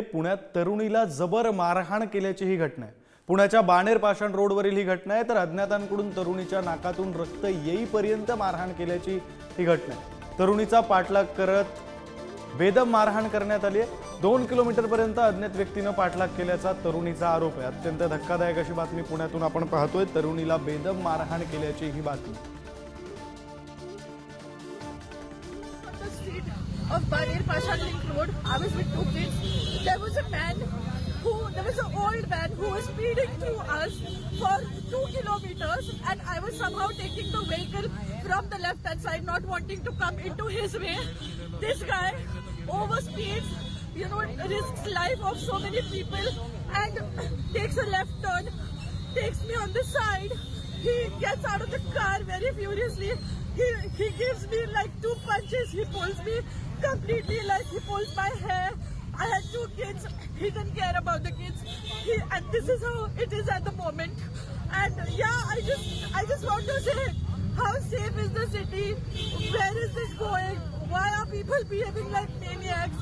पुण्यात तरुणीला जबर मारहाण केल्याची ही घटना आहे. पुण्याच्या बाणेर पाषाण रोडवरील ही घटना आहे तर अज्ञातांकडून तरुणीच्या नाकातून रक्त येईपर्यंत मारहाण केल्याची ही घटना आहे. तरुणीचा पाठलाग करत बेदम मारहाण करण्यात आली आहे. दोन किलोमीटरपर्यंत अज्ञात व्यक्तीनं पाठलाग केल्याचा तरुणीचा आरोप आहे. अत्यंत धक्कादायक अशी बातमी पुण्यातून आपण पाहतोय. तरुणीला बेदम मारहाण केल्याची ही बातमी. Of Barir Pasha Link Road. I was with two kids. There was a man who, there was an old man who was speeding through us for two kilometers, and I was somehow taking the vehicle from the left hand side, not wanting to come into his way. This guy overspeeds, you know, risks life of so many people, and takes a left turn, takes me on the side. He gets out of the car very furiously. He, he gives me like two punches. He pulls me completely like he pulls my hair. I had two kids. He didn't care about the kids. He, and this is how it is at the moment. And yeah, I just I just want to say how safe is the city? Where is this going? Why are people behaving like maniacs?